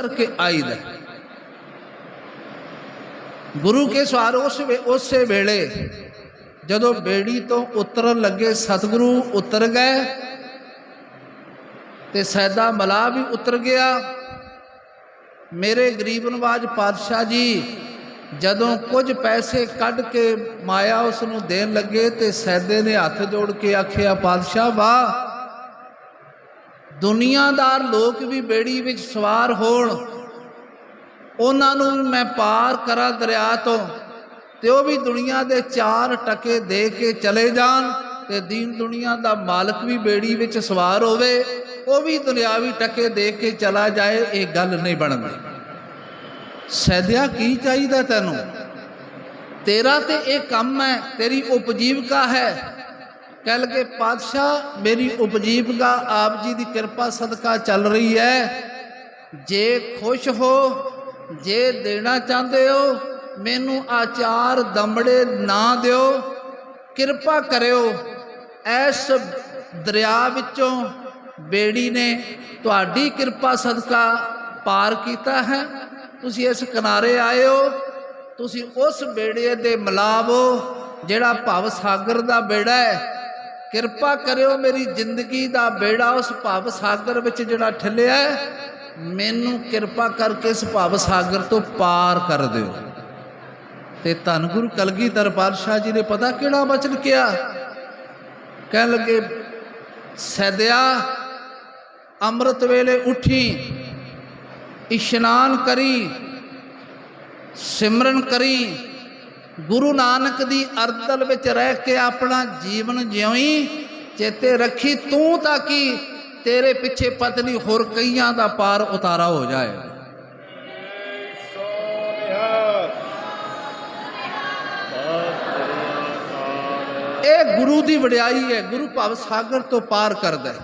ਕਰਕੇ ਆਈਦਾ ਗੁਰੂ ਕੇ ਸਵਾਰ ਉਸ ਉਸੇ ਵੇਲੇ ਜਦੋਂ ਬੇੜੀ ਤੋਂ ਉਤਰਨ ਲੱਗੇ, ਸਤਿਗੁਰੂ ਉਤਰ ਗਏ ਤੇ ਸੈਦਾ ਮਲਾ ਵੀ ਉਤਰ ਗਿਆ। ਮੇਰੇ ਗਰੀਬ ਨਵਾਜ ਪਾਤਸ਼ਾਹ ਜੀ, ਜਦੋਂ ਕੁਝ ਪੈਸੇ ਕੱਢ ਕੇ ਮਾਇਆ ਉਸ ਨੂੰ ਦੇਣ ਲੱਗੇ ਤੇ ਸੈਦੇ ਨੇ ਹੱਥ ਜੋੜ ਕੇ ਆਖਿਆ, ਪਾਤਸ਼ਾਹ ਵਾਹ ਦੁਨੀਆਦਾਰ ਲੋਕ ਵੀ ਬੇੜੀ ਵਿੱਚ ਸਵਾਰ ਹੋਣ। ਉਹਨਾਂ ਨੂੰ ਵੀ ਮੈਂ ਪਾਰ ਕਰਾਂ ਦਰਿਆ ਤੋਂ ਤੇ ਉਹ ਵੀ ਦੁਨੀਆ ਦੇ ਚਾਰ ਟਕੇ ਦੇ ਕੇ ਚਲੇ ਜਾਣ ਤੇ ਦੀਨ ਦੁਨੀਆ ਦਾ ਮਾਲਕ ਵੀ ਬੇੜੀ ਵਿੱਚ ਸਵਾਰ ਹੋਵੇ, ਉਹ ਵੀ ਦੁਨਿਆਵੀ ਟਕੇ ਦੇ ਕੇ ਚਲਾ ਜਾਏ, ਇਹ ਗੱਲ ਨਹੀਂ ਬਣਦੀ। ਸੈਦਿਆ, ਕੀ ਚਾਹੀਦਾ ਤੈਨੂੰ? ਤੇਰਾ ਤੇ ਇਹ ਕੰਮ ਹੈ, ਤੇਰੀ ਉਪਜੀਵਕਾ ਹੈ। ਕਹਿ ਲਗੇ, ਪਾਤਸ਼ਾਹ, ਮੇਰੀ ਉਪਜੀਵਕਾ ਆਪ ਜੀ ਦੀ ਕਿਰਪਾ ਸਦਕਾ ਚੱਲ ਰਹੀ ਹੈ। ਜੇ ਖੁਸ਼ ਹੋ, ਜੇ ਦੇਣਾ ਚਾਹੁੰਦੇ ਹੋ, ਮੈਨੂੰ ਆਚਾਰ ਦੰਬੜੇ ਨਾ ਦਿਓ। ਕਿਰਪਾ ਕਰਿਓ, ਐਸ ਦਰਿਆ ਵਿੱਚੋਂ ਬੇੜੀ ਨੇ ਤੁਹਾਡੀ ਕਿਰਪਾ ਸਦਕਾ ਪਾਰ ਕੀਤਾ ਹੈ। ਤੁਸੀਂ ਇਸ ਕਿਨਾਰੇ ਆਏ ਹੋ, ਤੁਸੀਂ ਉਸ ਬੇੜੇ ਦੇ ਮਲਾਵੋ, ਜਿਹੜਾ ਭਵ ਸਾਗਰ ਦਾ ਬੇੜਾ ਹੈ। ਕਿਰਪਾ ਕਰਿਓ ਮੇਰੀ ਜ਼ਿੰਦਗੀ ਦਾ ਬੇੜਾ ਉਸ ਭਵ ਸਾਗਰ ਵਿੱਚ ਜਿਹੜਾ ਠੱਲਿਆ ਮੈਨੂੰ ਕਿਰਪਾ ਕਰਕੇ ਇਸ ਭਵ ਸਾਗਰ ਤੋਂ ਪਾਰ ਕਰ ਦਿਓ। ਤੇ ਧੰਨ ਗੁਰੂ ਕਲਗੀਧਰ ਪਾਤਸ਼ਾਹ ਜੀ ਨੇ ਪਤਾ ਕਿਹੜਾ ਬਚਨ ਕਿਹਾ? ਕਹਿਣ ਲੱਗੇ, ਸਦਿਆ ਅੰਮ੍ਰਿਤ ਵੇਲੇ ਉਠੀ, ਇਸ਼ਨਾਨ ਕਰੀ, ਸਿਮਰਨ ਕਰੀ ਗੁਰੂ ਨਾਨਕ ਦੀ ਅਰਦਲ ਵਿੱਚ ਰਹਿ ਕੇ ਆਪਣਾ ਜੀਵਨ ਜਿਉਈ, ਚੇਤੇ ਰੱਖੀ, ਤੂੰ ਤਾਂ ਕੀ ਤੇਰੇ ਪਿੱਛੇ ਪਤਨੀ ਹੋਰ ਕਈਆਂ ਦਾ ਪਾਰ ਉਤਾਰਾ ਹੋ ਜਾਏ। ਇਹ ਗੁਰੂ ਦੀ ਵਡਿਆਈ ਹੈ, ਗੁਰੂ ਭਵ ਸਾਗਰ ਤੋਂ ਪਾਰ ਕਰਦਾ ਹੈ।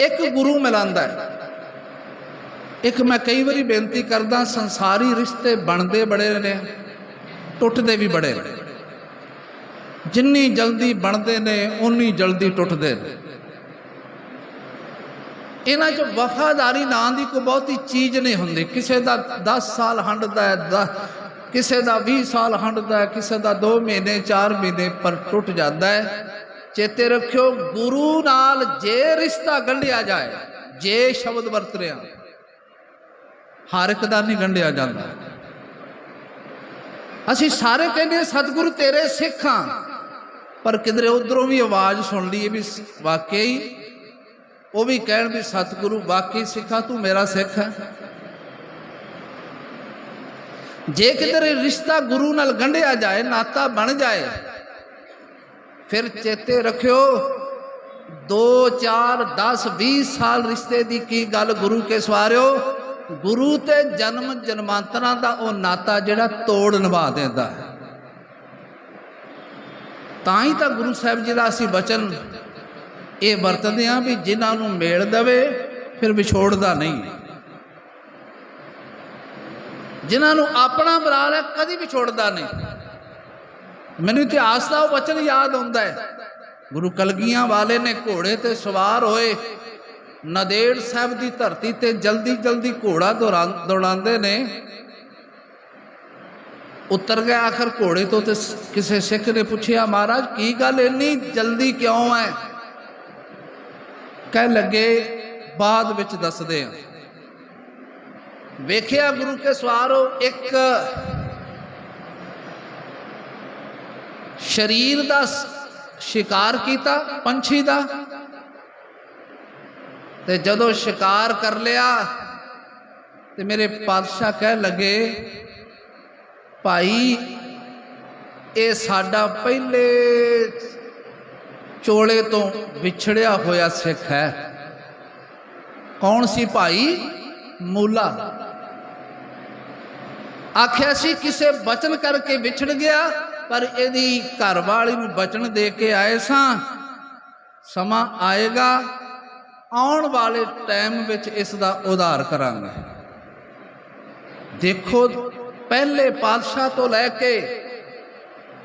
ਇੱਕ ਗੁਰੂ ਮਿਲਾਂਦਾ ਹੈ। ਇੱਕ ਮੈਂ ਕਈ ਵਾਰੀ ਬੇਨਤੀ ਕਰਦਾ, ਸੰਸਾਰੀ ਰਿਸ਼ਤੇ ਬਣਦੇ ਬੜੇ ਨੇ। ਟੁੱਟਦੇ ਵੀ ਬੜੇ ਨੇ। ਜਿੰਨੀ ਜਲਦੀ ਬਣਦੇ ਨੇ ਉਨੀ ਜਲਦੀ ਟੁੱਟਦੇ ਨੇ। ਇਹਨਾਂ 'ਚ ਵਫਾਦਾਰੀ ਨਾਂ ਦੀ ਕੋਈ ਬਹੁਤੀ ਚੀਜ਼ ਨਹੀਂ ਹੁੰਦੀ। ਕਿਸੇ ਦਾ 10 ਸਾਲ ਹੰਡਦਾ ਹੈ ਕਿਸੇ ਦਾ 20 ਸਾਲ ਹੰਡਦਾ ਹੈ, ਕਿਸੇ ਦਾ 2 ਮਹੀਨੇ 4 ਮਹੀਨੇ, ਪਰ ਟੁੱਟ ਜਾਂਦਾ ਹੈ। ਚੇਤੇ ਰੱਖਿਓ, ਗੁਰੂ ਨਾਲ ਜੇ ਰਿਸ਼ਤਾ ਗੰਢਿਆ ਜਾਏ, ਜੇ ਸ਼ਬਦ ਵਰਤ ਰਿਆ ਹਰ ਇੱਕ ਦਾ ਨਹੀਂ ਗੰਢਿਆ ਜਾਂਦਾ। ਅਸੀਂ ਸਾਰੇ ਕਹਿੰਦੇ ਸਤਿਗੁਰੂ ਤੇਰੇ ਸਿੱਖ ਹਾਂ। ਪਰ ਕਿਧਰੇ ਉਧਰੋਂ ਵੀ ਆਵਾਜ਼ ਸੁਣ ਲਈਏ ਵੀ ਸ- ਵਾਕਈ ਉਹ ਵੀ ਕਹਿਣ ਵੀ ਸਤਿਗੁਰੂ ਵਾਕਈ ਸਿੱਖਾ, ਤੂੰ ਮੇਰਾ ਸਿੱਖ ਹੈ। ਜੇ ਕਿਧਰੇ ਰਿਸ਼ਤਾ ਗੁਰੂ ਨਾਲ ਗੰਢਿਆ ਜਾਏ, ਨਾਤਾ ਬਣ ਜਾਏ, ਫਿਰ ਚੇਤੇ ਰੱਖਿਓ 2 4 10 20 ਸਾਲ ਰਿਸ਼ਤੇ ਦੀ ਕੀ ਗੱਲ ਗੁਰੂ ਕੇ ਸਵਾਰਿਓ ਗੁਰੂ ਤੇ ਜਨਮ ਜਨਮਾਂਤਰਾਂ ਦਾ ਉਹ ਨਾਤਾ ਜਿਹੜਾ ਤੋੜ ਨਿਭਾ ਦਿੰਦਾ ਹੈ। ਤਾਂ ਹੀ ਤਾਂ ਗੁਰੂ ਸਾਹਿਬ ਜੀ ਦਾ ਅਸੀਂ ਬਚਨ ਇਹ ਵਰਤਦੇ ਹਾਂ ਵੀ ਜਿਨ੍ਹਾਂ ਨੂੰ ਮੇਲ ਦਵੇ, ਫਿਰ ਵਿਛੋੜਦਾ ਨਹੀਂ। ਜਿਨ੍ਹਾਂ ਨੂੰ ਆਪਣਾ ਬਣਾ ਲੈ, ਕਦੀ ਵਿਛੋੜਦਾ ਨਹੀਂ। ਮੈਨੂੰ ਇਤਿਹਾਸ ਦਾ ਉਹ ਵਚਨ ਯਾਦ ਆਉਂਦਾ ਹੈ। ਗੁਰੂ ਕਲਗੀਆਂ ਵਾਲੇ ਨੇ ਘੋੜੇ ਤੇ ਸਵਾਰ ਹੋਏ ਨਦੇੜ ਸਾਹਿਬ ਦੀ ਧਰਤੀ ਤੇ ਜਲਦੀ ਜਲਦੀ ਘੋੜਾ ਦੌੜਾ- ਦੌੜਾਉਂਦੇ ਨੇ। ਉਤਰ ਗਿਆ ਆਖਰ ਘੋੜੇ ਤੋਂ ਤੇ ਕਿਸੇ ਸਿੱਖ ਨੇ ਪੁੱਛਿਆ, ਮਹਾਰਾਜ, ਕੀ ਗੱਲ ਇੰਨੀ ਜਲਦੀ ਕਿਉਂ ਹੈ ਕਹਿ ਲੱਗੇ, ਬਾਅਦ ਵਿੱਚ ਦੱਸਦੇ ਆ। ਵੇਖਿਆ ਗੁਰੂ ਕੇ ਸਵਾਰੋ, ਇੱਕ ਸ਼ਰੀਰ ਦਾ ਸ਼ਿਕਾਰ ਕੀਤਾ, ਪੰਛੀ ਦਾ। ਤੇ ਜਦੋਂ ਸ਼ਿਕਾਰ ਕਰ ਲਿਆ ਤੇ ਮੇਰੇ ਪਾਤਸ਼ਾਹ ਕਹਿ ਲੱਗੇ, ਭਾਈ, ਇਹ ਸਾਡਾ ਪਹਿਲੇ ਚੋਲੇ ਤੋਂ ਵਿਛੜਿਆ ਹੋਇਆ ਸਿੱਖ ਹੈ। ਕੌਣ ਸੀ ਭਾਈ? ਮੂਲਾ। ਆਖਿਆ ਸੀ, ਕਿਸੇ ਬਚਨ ਕਰਕੇ ਵਿਛੜ ਗਿਆ, ਪਰ ਇਹਦੀ ਘਰ ਵਾਲੀ ਨੂੰ ਬਚਨ ਦੇ ਕੇ ਆਏ ਸਾਂ। ਸਮਾਂ ਆਏਗਾ ਆਉਣ ਵਾਲੇ ਟਾਈਮ ਵਿੱਚ ਇਸ ਦਾ ਉਧਾਰ ਕਰਾਂਗੇ। ਦੇਖੋ, ਪਹਿਲੇ ਪਾਤਸ਼ਾਹ ਤੋਂ ਲੈ ਕੇ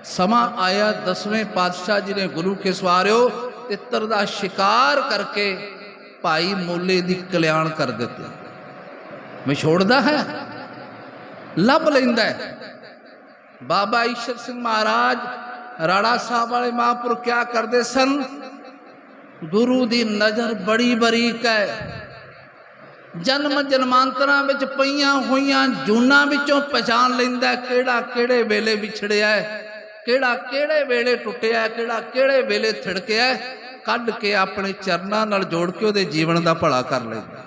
ਸਮਾਂ ਆਇਆ ਦਸਵੇਂ ਪਾਤਸ਼ਾਹ ਜੀ ਨੇ ਗੁਰੂ ਕੇ ਸਵਾਰਿਓ, ਤਿੱਤਰ ਦਾ ਸ਼ਿਕਾਰ ਕਰਕੇ ਭਾਈ ਮੋਲੇ ਦੀ ਕਲਿਆਣ ਕਰ ਦਿੱਤੀ। ਵਿਛੋੜਦਾ ਹੈ, ਲੱਭ ਲੈਂਦਾ ਹੈ। ਬਾਬਾ ਈਸ਼ਰ ਸਿੰਘ ਮਹਾਰਾਜ, ਰਾੜਾ ਸਾਹਿਬ ਵਾਲੇ ਮਹਾਂਪੁਰ ਕਿਆ ਕਰਦੇ ਸਨ? ਗੁਰੂ ਦੀ ਨਜ਼ਰ ਬੜੀ ਬਰੀਕ ਹੈ। ਜਨਮ ਜਨਮਾਂਤਰਾਂ ਵਿੱਚ ਪਈਆਂ ਹੋਈਆਂ ਜੂਨਾਂ ਵਿੱਚੋਂ ਪਛਾਣ ਲੈਂਦਾ ਹੈ ਕਿਹੜਾ ਕਿਹੜੇ ਵੇਲੇ ਵਿਛੜਿਆ ਹੈ ਕਿਹੜਾ ਕਿਹੜੇ ਵੇਲੇ ਟੁੱਟਿਆ ਹੈ ਕਿਹੜਾ ਕਿਹੜੇ ਵੇਲੇ ਥਿੜਕਿਆ ਹੈ ਕੱਢ ਕੇ ਆਪਣੇ ਚਰਨਾਂ ਨਾਲ ਜੋੜ ਕੇ ਉਹਦੇ ਜੀਵਨ ਦਾ ਭਲਾ ਕਰ ਲੈਂਦਾ।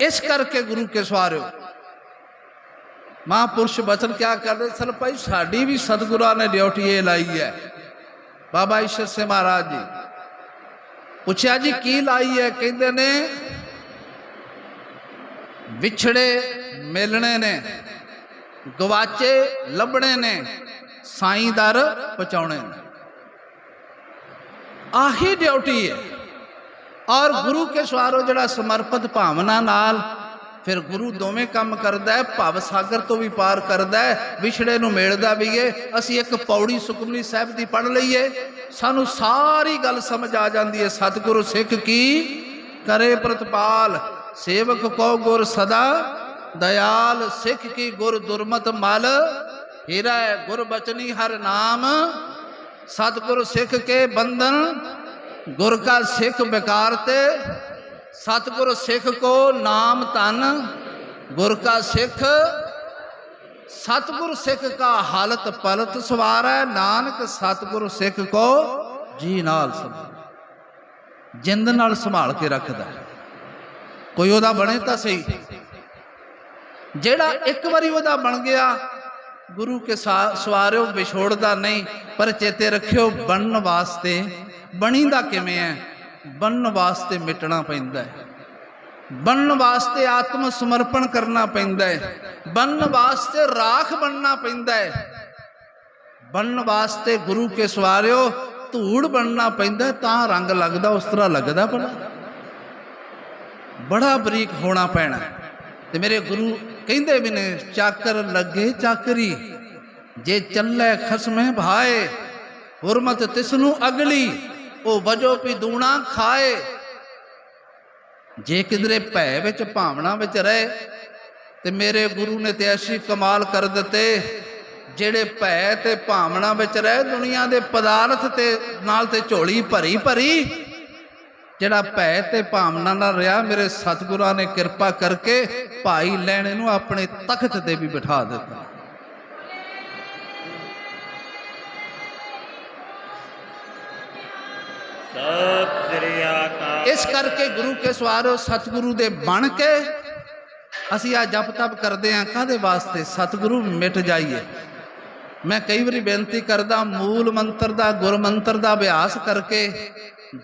ਇਸ ਕਰਕੇ ਗੁਰੂ ਕੇ ਸਵਾਰਿਓ ਮਹਾਂਪੁਰਸ਼ ਬਚਨ ਕਿਆ ਕਰਦੇ ਸਨ ਭਾਈ ਸਾਡੀ ਵੀ ਸਤਿਗੁਰਾਂ ਨੇ ਡਿਊਟੀ ਇਹ ਲਾਈ ਹੈ ਬਾਬਾ ਈਸ਼ਰ ਸੇ ਮਹਾਰਾਜ ਜੀ ਪੁੱਛਿਆ ਜੀ ਕੀ ਲਾਈ ਹੈ ਕਹਿੰਦੇ ਨੇ ਵਿਛੜੇ ਮਿਲਣੇ ਨੇ ਗਵਾਚੇ ਲੱਭਣੇ ਨੇ ਸਾਈਂ ਦਰ ਪਹੁੰਚਾਉਣੇ ਨੇ ਆਹੀ ਡਿਊਟੀ ਹੈ ਔਰ ਗੁਰੂ ਕੇ ਸਵਾਰੋ ਜਿਹੜਾ ਸਮਰਪਿਤ ਭਾਵਨਾ ਨਾਲ ਫਿਰ ਗੁਰੂ ਦੋਵੇਂ ਕੰਮ ਕਰਦਾ ਹੈ, ਭਵ ਸਾਗਰ ਤੋਂ ਵੀ ਪਾਰ ਕਰਦਾ ਹੈ, ਵਿਛੜੇ ਨੂੰ ਮੇਲਦਾ ਵੀ ਏ। ਅਸੀਂ ਇੱਕ ਪੌੜੀ ਸੁਖਮਨੀ ਸਾਹਿਬ ਦੀ ਪੜ ਲਈਏ। ਸਾਨੂੰ ਸਾਰੀ ਗੱਲ ਸਮਝ ਆ ਜਾਂਦੀ ਹੈ ਸਤਿਗੁਰੂ ਸਿੱਖ ਕੀ ਕਰੇ ਪ੍ਰਤਪਾਲ? ਸੇਵਕ ਕੋ ਗੁਰ ਸਦਾ? ਦਇਆਲ ਸਿੱਖ ਕੀ ਗੁਰ ਦੁਰਮਤ ਮਲ? ਹੀਰਾ ਗੁਰ ਬਚਨੀ ਹਰ ਨਾਮ। ਸਤਿਗੁਰ ਸਿੱਖ ਕੇ ਬੰਧਨ? ਗੁਰ ਕਾ ਸਿੱਖ ਬਿਕਾਰ ਤੇ? ਸਤਿਗੁਰ ਸਿੱਖ ਕੋ ਨਾਮ ਤਨ ਗੁਰ ਕਾ ਸਿੱਖ, ਸਤਿਗੁਰ ਸਿੱਖ ਕਾ ਹਾਲਤ ਪਲਤ ਸਵਾਰੈ, ਨਾਨਕ ਸਤਿਗੁਰ ਸਿੱਖ ਕੋ ਜੀ ਨਾਲ ਸੰਭਾਲ। ਜਿੰਦ ਨਾਲ ਸੰਭਾਲ ਕੇ ਰੱਖਦਾ ਕੋਈ ਉਹਦਾ ਬਣੇ ਤਾਂ ਸਹੀ। ਜਿਹੜਾ ਇੱਕ ਵਾਰੀ ਉਹਦਾ ਬਣ ਗਿਆ, ਗੁਰੂ ਕੇ ਸਵਾਰਿਓ ਵਿਛੋੜਦਾ ਨਹੀਂ, ਪਰ ਚੇਤੇ ਰੱਖਿਓ, ਬਣਨ ਵਾਸਤੇ ਬਣੀਦਾ ਕਿਵੇਂ ਹੈ? ਬਣਨ ਵਾਸਤੇ ਮਿਟਣਾ ਪੈਂਦਾ ਹੈ। ਬਣਨ ਵਾਸਤੇ ਆਤਮ ਸਮਰਪਣ ਕਰਨਾ ਪੈਂਦਾ ਹੈ। ਬਣਨ ਵਾਸਤੇ ਰਾਖ ਬਣਨਾ ਪੈਂਦਾ ਹੈ। ਬਣਨ ਵਾਸਤੇ ਗੁਰੂ ਕੇ ਸਵਾਰਿਓ ਧੂੜ ਬਣਨਾ ਪੈਂਦਾ ਤਾਂ ਰੰਗ ਲੱਗਦਾ, ਉਸ ਤਰ੍ਹਾਂ ਲੱਗਦਾ ਭਲਾ। ਬੜਾ ਬਰੀਕ ਹੋਣਾ ਪੈਣਾ ਤੇ ਮੇਰੇ ਗੁਰੂ ਕਹਿੰਦੇ ਵੀ ਨੇ, ਚਾਕਰ ਲੱਗੇ ਚਾਕਰੀ, ਜੇ ਚੱਲੇ ਖਸਮੇ ਭਾਏ, ਹੁਰਮਤ ਤਿਸ ਨੂੰ ਅਗਲੀ। ਉਹ ਵਜੋ ਪੀ ਦੂਣਾ ਖਾਏ। ਜੇ ਕਿਧਰੇ ਭੈ ਵਿੱਚ ਭਾਵਨਾ ਵਿੱਚ ਰਹੇ, ਤੇ ਮੇਰੇ ਗੁਰੂ ਨੇ ਤੇ ਐਸੀ ਕਮਾਲ ਕਰ ਦਿੱਤੇ, ਜਿਹੜੇ ਭੈ ਤੇ ਭਾਵਨਾ ਵਿੱਚ ਰਹੇ, ਦੁਨੀਆ ਦੇ ਪਦਾਰਥ ਤੇ ਨਾਲ ਤੇ ਝੋਲੀ ਭਰੀ ਭਰੀ, ਜਿਹੜਾ ਭੈ ਤੇ ਭਾਵਨਾ ਨਾਲ ਰਿਹਾ, ਮੇਰੇ ਸਤਿਗੁਰਾਂ ਨੇ ਕਿਰਪਾ ਕਰਕੇ ਭਾਈ ਲੈਣੇ ਨੂੰ ਆਪਣੇ ਤਖਤ ਤੇ ਵੀ ਬਿਠਾ ਦਿੱਤਾ। ਸਤਿ ਸ੍ਰੀ ਅਕਾਲ। ਇਸ ਕਰਕੇ ਗੁਰੂ ਕੇ ਸਵਾਰੋ ਸਤਿਗੁਰੂ ਦੇ ਬਣ ਕੇ ਅਸੀਂ ਆ ਜਪ ਤਪ ਕਰਦੇ ਆਂ ਕਾਦੇ ਵਾਸਤੇ? ਸਤਿਗੁਰੂ ਮਿਟ ਜਾਈਏ। ਮੈਂ ਕਈ ਵਾਰੀ ਬੇਨਤੀ ਕਰਦਾ, ਮੂਲ ਮੰਤਰ ਦਾ, ਗੁਰ ਮੰਤਰ ਦਾ ਅਭਿਆਸ ਕਰਕੇ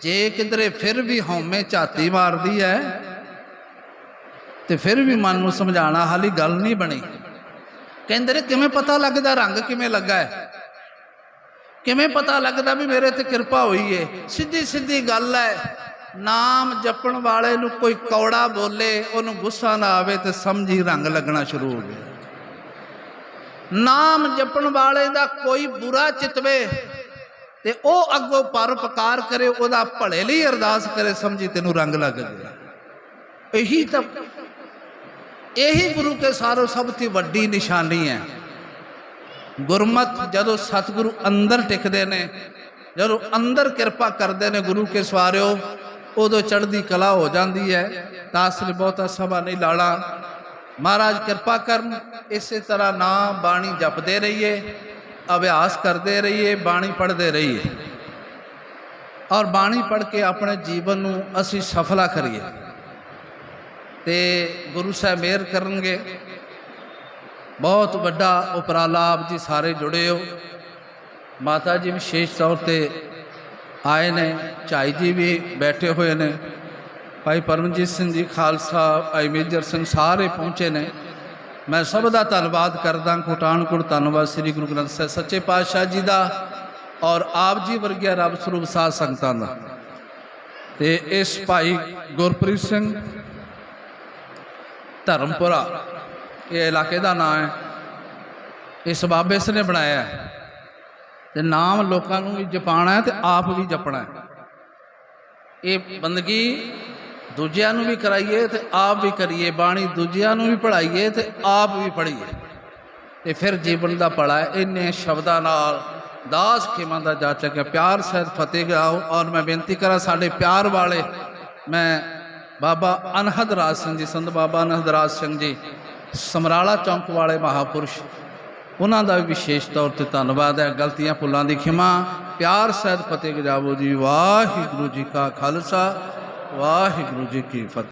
ਜੇ ਕਿਧਰੇ ਫਿਰ ਵੀ ਹਉਮੈ ਝਾਤੀ ਮਾਰਦੀ ਹੈ ਤੇ ਫਿਰ ਵੀ ਮਨ ਨੂੰ ਸਮਝਾਣਾ ਹਾਲੀ ਗੱਲ ਨਹੀਂ ਬਣੀ। ਕਹਿੰਦੇ ਨੇ, ਕਿਵੇਂ ਪਤਾ ਲੱਗਦਾ ਰੰਗ ਕਿਵੇਂ ਲੱਗਾ ਹੈ ਕਿਵੇਂ ਪਤਾ ਲੱਗਦਾ ਵੀ ਮੇਰੇ ਤੇ ਕਿਰਪਾ ਹੋਈ ਏ? ਸਿੱਧੀ ਸਿੱਧੀ ਗੱਲ ਹੈ ਨਾਮ ਜਪਣ ਵਾਲੇ ਨੂੰ ਕੋਈ ਕੌੜਾ ਬੋਲੇ, ਉਹਨੂੰ ਗੁੱਸਾ ਨਾ ਆਵੇ ਤੇ ਸਮਝੀ ਰੰਗ ਲੱਗਣਾ ਸ਼ੁਰੂ ਹੋ ਗਿਆ। ਨਾਮ ਜਪਣ ਵਾਲੇ ਦਾ ਕੋਈ ਬੁਰਾ ਚਿਤਵੇ ਤੇ ਉਹ ਅੱਗੋਂ ਪਰ ਪਕਾਰ ਕਰੇ, ਉਹਦਾ ਭਲੇ ਲਈ ਅਰਦਾਸ ਕਰੇ, ਸਮਝੀ ਤੈਨੂੰ ਰੰਗ ਲੱਗ ਗਿਆ। ਇਹੀ ਤਾਂ ਇਹੀ ਗੁਰੂ ਕੇ ਸਾਰੋ ਸਭ ਤੋਂ ਵੱਡੀ ਨਿਸ਼ਾਨੀ ਹੈ ਗੁਰਮਤ ਜਦੋਂ ਸਤਿਗੁਰੂ ਅੰਦਰ ਟਿਕਦੇ ਨੇ, ਜਦੋਂ ਅੰਦਰ ਕਿਰਪਾ ਕਰਦੇ ਨੇ ਗੁਰੂ ਕੇ ਸਵਾਰਿਓ, ਉਦੋਂ ਚੜ੍ਹਦੀ ਕਲਾ ਹੋ ਜਾਂਦੀ ਹੈ। ਤਾਂ ਅਸਲ ਬਹੁਤਾ ਸਭਾ ਨਹੀਂ ਲਾਣਾ। ਮਹਾਰਾਜ ਕਿਰਪਾ ਕਰਨ, ਇਸੇ ਤਰ੍ਹਾਂ ਨਾਮ ਬਾਣੀ ਜਪਦੇ ਰਹੀਏ, ਅਭਿਆਸ ਕਰਦੇ ਰਹੀਏ, ਬਾਣੀ ਪੜ੍ਹਦੇ ਰਹੀਏ। ਔਰ ਬਾਣੀ ਪੜ੍ਹ ਕੇ ਆਪਣੇ ਜੀਵਨ ਨੂੰ ਅਸੀਂ ਸਫਲਾ ਕਰੀਏ। ਤੇ ਗੁਰੂ ਸਾਹਿਬ ਮਿਹਰ ਕਰਨਗੇ। ਬਹੁਤ ਵੱਡਾ ਉਪਰਾਲਾ ਆਪ ਜੀ ਸਾਰੇ ਜੁੜੇ ਹੋ। ਮਾਤਾ ਜੀ ਵਿਸ਼ੇਸ਼ ਤੌਰ ਤੇ ਆਏ ਨੇ, ਝਾਈ ਜੀ ਵੀ ਬੈਠੇ ਹੋਏ ਨੇ। ਭਾਈ ਪਰਮਜੀਤ ਸਿੰਘ ਜੀ ਖਾਲਸਾ, ਭਾਈ ਮੇਜਰ ਸਿੰਘ ਸਾਰੇ ਪਹੁੰਚੇ ਨੇ। ਮੈਂ ਸਭ ਦਾ ਧੰਨਵਾਦ ਕਰਦਾ, ਕੋਟਾਨਕੋਟ ਧੰਨਵਾਦ ਸ੍ਰੀ ਗੁਰੂ ਗ੍ਰੰਥ ਸਾਹਿਬ ਸੱਚੇ ਪਾਤਸ਼ਾਹ ਜੀ ਦਾ ਔਰ ਆਪ ਜੀ ਵਰਗਿਆ ਰੱਬ ਸਰੂਪ ਸਾਧ ਸੰਗਤਾਂ ਦਾ। ਤੇ ਇਸ ਭਾਈ ਗੁਰਪ੍ਰੀਤ ਸਿੰਘ ਧਰਮਪੁਰਾ ਇਹ ਇਲਾਕੇ ਦਾ ਨਾਮ ਹੈ। ਇਸ ਬਾਬੇ ਇਸ ਨੇ ਬਣਾਇਆ ਹੈ। ਤੇ ਨਾਮ ਲੋਕਾਂ ਨੂੰ ਵੀ ਜਪਾਣਾ ਹੈ ਤੇ ਆਪ ਵੀ ਜਪਣਾ ਹੈ। ਇਹ ਬੰਦਗੀ ਦੂਜਿਆਂ ਨੂੰ ਵੀ ਕਰਾਈਏ ਤੇ ਆਪ ਵੀ ਕਰੀਏ। ਬਾਣੀ ਦੂਜਿਆਂ ਨੂੰ ਵੀ ਪੜ੍ਹਾਈਏ ਤੇ ਆਪ ਵੀ ਪੜ੍ਹੀਏ। ਤੇ ਫਿਰ ਜੀਵਨ ਦਾ ਭਲਾ ਇੰਨੇ ਸ਼ਬਦਾਂ ਨਾਲ ਦਾਸ ਖੇਮਾਂ ਦਾ ਜਾਚਕ ਹੈ। ਪਿਆਰ ਸਹਿਤ ਫਤਿਹ ਆਓ ਔਰ ਮੈਂ ਬੇਨਤੀ ਕਰਾਂ ਸਾਡੇ ਪਿਆਰ ਵਾਲੇ, ਮੈਂ ਬਾਬਾ ਅਨਹਦ ਰਾਜ ਸਿੰਘ ਜੀ, ਸੰਤ ਬਾਬਾ ਅਨਹਦ ਰਾਜ ਸਿੰਘ ਜੀ ਸਮਰਾਲਾ ਚੌਂਕ ਵਾਲੇ ਮਹਾਪੁਰਸ਼, ਉਹਨਾਂ ਦਾ ਵੀ ਵਿਸ਼ੇਸ਼ ਤੌਰ ਤੇ ਧੰਨਵਾਦ ਹੈ। ਗਲਤੀਆਂ ਭੁੱਲਾਂ ਦੀ ਖਿਮਾ, ਪਿਆਰ ਸਹਿਤ ਫਤਿਹ ਗਜਾਵੋ ਜੀ। ਵਾਹਿਗੁਰੂ ਜੀ ਕਾ ਖਾਲਸਾ, ਵਾਹਿਗੁਰੂ ਜੀ ਕੀ ਫਤਿਹ।